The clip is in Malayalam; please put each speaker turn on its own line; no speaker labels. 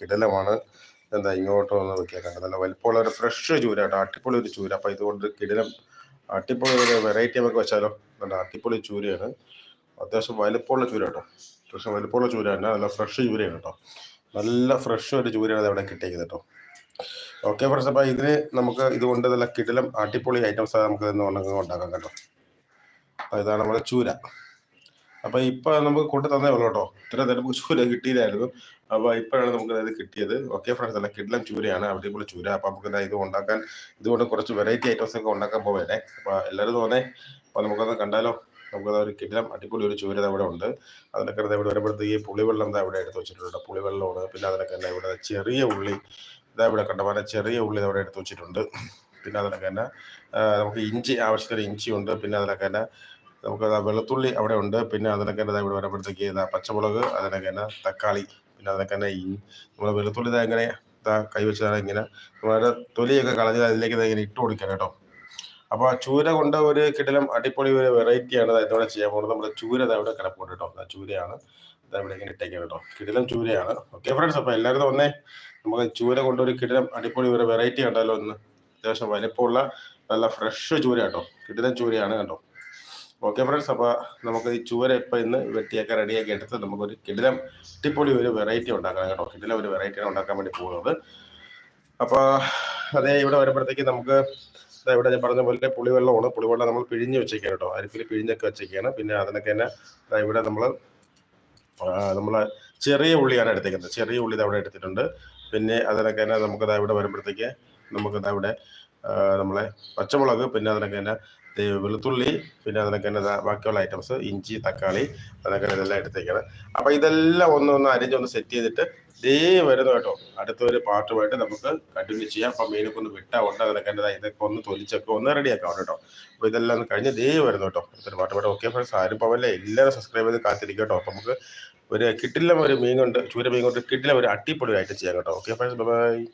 കിടലമാണ്. എന്താ ഇങ്ങോട്ട് വന്ന് വെക്കാൻ നല്ല വലിപ്പമുള്ള ഒരു ഫ്രഷ് ചൂര കേട്ടോ. അട്ടിപ്പൊളി ഒരു ചൂര. അപ്പം ഇതുകൊണ്ട് കിടിലം അട്ടിപ്പൊളി ഒരു വെറൈറ്റി നമുക്ക് വെച്ചാലോ. നല്ല അട്ടിപ്പൊളി ചൂരയാണ്. അത്യാവശ്യം വലിപ്പമുള്ള ചൂര കേട്ടോ. അത്യാവശ്യം വലിപ്പമുള്ള ചൂര തന്നെ. നല്ല ഫ്രഷ് ചൂരയാണ് കേട്ടോ. നല്ല ഫ്രഷ് ഒരു ചൂരയാണ് ഇവിടെ കിട്ടിയിരിക്കുന്നത് കേട്ടോ. ഓക്കെ ഫ്രണ്ട്സ് അപ്പൊ ഇതിന് നമുക്ക് ഇതുകൊണ്ട് നല്ല കിടലം അടിപൊളി ഐറ്റംസ് നമുക്ക് ഇന്ന് ഉണ്ടാക്കാം കേട്ടോ. അപ്പോൾ ഇതാണ് നമ്മുടെ ചൂര. അപ്പോൾ ഇപ്പോൾ നമുക്ക് കൊണ്ടു തന്നേ ഉള്ളൂ കേട്ടോ. ഇത്ര നമുക്ക് ചൂര കിട്ടിയില്ലായിരുന്നു. അപ്പോൾ ഇപ്പോഴാണ് നമുക്ക് അതായത് കിട്ടിയത്. ഓക്കെ ഫ്രണ്ട്സ് അല്ല കിഡ്ലം ചൂരയാണ്. അടിപൊളി ചൂര. അപ്പോൾ നമുക്ക് ഇത് ഉണ്ടാക്കാൻ ഇതുകൊണ്ട് കുറച്ച് വെറൈറ്റി ഐറ്റംസ് ഒക്കെ ഉണ്ടാക്കാൻ പോവേനെ അപ്പോൾ എല്ലാവരും തോന്നേ അപ്പോൾ നമുക്കത് കണ്ടാലോ? നമുക്കത് ഒരു കിടിലം അടിപൊളി ഒരു ചൂര ദാ ഇവിടെ ഉണ്ട്. അതിനൊക്കെ ഇവിടെ വരുമ്പോഴത്തേക്ക് പുളിവെള്ളം ദാ ഇവിടെ എടുത്ത് വെച്ചിട്ടുണ്ട് പുളിവെള്ളമാണ്. പിന്നെ അതിനൊക്കെ തന്നെ ഇവിടെ ചെറിയ ഉള്ളി ഇതാ ഇവിടെ കണ്ടമാന ചെറിയ ഉള്ളി ദാ ഇവിടെ എടുത്ത് വെച്ചിട്ടുണ്ട്. പിന്നെ അതിനൊക്കെ തന്നെ നമുക്ക് ഇഞ്ചി ആവശ്യത്തിന് ഇഞ്ചി ഉണ്ട് പിന്നെ അതിനൊക്കെ തന്നെ നമുക്ക് വെളുത്തുള്ളി അവിടെ ഉണ്ട്. പിന്നെ അതിനൊക്കെ തന്നെ ഇവിടെ വരുമ്പോഴത്തേക്ക് ഇതാ പച്ചമുളക് അതിനൊക്കെ തന്നെ തക്കാളി പിന്നെ അതിനൊക്കെ തന്നെ നമ്മൾ വെളുത്തുള്ളി ഇതാ ഇങ്ങനെ ഇതാ കൈവച്ചതാണ് ഇങ്ങനെ നമ്മുടെ തൊലിയൊക്കെ കളഞ്ഞ് അതിലേക്ക് ഇങ്ങനെ ഇട്ട് കൊടുക്കണം കേട്ടോ. അപ്പോൾ ആ ചൂര കൊണ്ട് ഒരു കിടലം അടിപൊളി ഒരു വെറൈറ്റിയാണ് ഇതിവിടെ ചെയ്യാൻ പോകുന്നത്. നമ്മുടെ ചൂര ഇവിടെ കിടപ്പുണ്ട് കേട്ടോ. ആ ചൂരയാണ്. ഇവിടെ ഇങ്ങനെ ഇട്ടേക്കാം കേട്ടോ. കിടിലം ചൂരയാണ്. ഓക്കെ ഫ്രണ്ട്സ് അപ്പോൾ എല്ലാവരും വന്നേ. നമുക്ക് ചൂര കൊണ്ട് ഒരു കിടിലം അടിപൊളി ഒരു വെറൈറ്റി ഉണ്ടല്ലോ ഒന്ന് അത്യാവശ്യം വലിപ്പമുള്ള നല്ല ഫ്രഷ് ചൂര കേട്ടോ. കിടിലം ചൂരയാണ് കേട്ടോ ഓക്കെ ഫ്രണ്ട്സ് അപ്പോൾ നമുക്ക് ഈ ചൂര ഇപ്പം ഇന്ന് വെട്ടിയൊക്കെ റെഡിയാക്കി എടുത്ത് നമുക്കൊരു കിടിലം ടിപ്പൊളി ഒരു വെറൈറ്റി ഉണ്ടാക്കണം കേട്ടോ. കിടിലം ഒരു വെറൈറ്റിയാണ് ഉണ്ടാക്കാൻ വേണ്ടി പോകുന്നത്. അപ്പോൾ അതേ ഇവിടെ വരുമ്പോഴത്തേക്ക് നമുക്ക് ഇവിടെ ഞാൻ പറഞ്ഞ പോലെ പുളിവെള്ളമാണ്. പുളിവെള്ളം നമ്മൾ പിഴിഞ്ഞ് വെച്ചേക്കാണ് കേട്ടോ. അരിപ്പിൽ പിഴിഞ്ഞൊക്കെ വെച്ചേക്കാണ്. പിന്നെ അതിനൊക്കെ തന്നെ ഇവിടെ നമ്മൾ നമ്മൾ ചെറിയ ഉള്ളിയാണ് എടുത്തേക്കുന്നത്. ചെറിയ ഉള്ളി ദാ ഇവിടെ എടുത്തിട്ടുണ്ട്. പിന്നെ അതിനൊക്കെ തന്നെ നമുക്ക് ഇവിടെ വരുമ്പോഴത്തേക്ക് നമുക്ക് ഇവിടെ നമ്മളെ പച്ചമുളക് പിന്നെ അതിനൊക്കെ തന്നെ വെളുത്തുള്ളി പിന്നെ അതിനൊക്കെ തന്നെ ബാക്കിയുള്ള ഐറ്റംസ് ഇഞ്ചി തക്കാളി അതൊക്കെ ഇതെല്ലാം എടുത്തേക്കാണ്. അപ്പോൾ ഇതെല്ലാം ഒന്ന് ഒന്ന് അരിഞ്ഞൊന്ന് സെറ്റ് ചെയ്തിട്ട് ദേ വരുന്ന കേട്ടോ. അടുത്തൊരു പാട്ടുമായിട്ട് നമുക്ക് കണ്ടിന്യൂ ചെയ്യാം. അപ്പം മീനൊക്കെ ഒന്ന് വിട്ടാ ഉണ്ട്. അതിനൊക്കെ തന്നെ ഇതൊക്കെ ഒന്ന് തൊലിച്ചൊക്കെ ഒന്ന് റെഡിയാക്കാം കേട്ടോ. അപ്പോൾ ഇതെല്ലാം ഒന്ന് കഴിഞ്ഞ് ദേ വരുന്നു കേട്ടോ. അടുത്തൊരു പാട്ടുമായിട്ട് ഓക്കെ ഫ്രണ്ട്സ് ആരും പോവല്ലേ എല്ലാവരും സബ്സ്ക്രൈബ് ചെയ്ത് കാത്തിരിക്കും കേട്ടോ. അപ്പം നമുക്ക് ഒരു കിട്ടില്ല ഒരു മീൻ കൊണ്ട് ചൂര മീൻ കൊണ്ട് കിട്ടില്ല ഒരു അട്ടിപ്പൊളി ആയിട്ട് ചെയ്യാം കേട്ടോ. Okay friends bye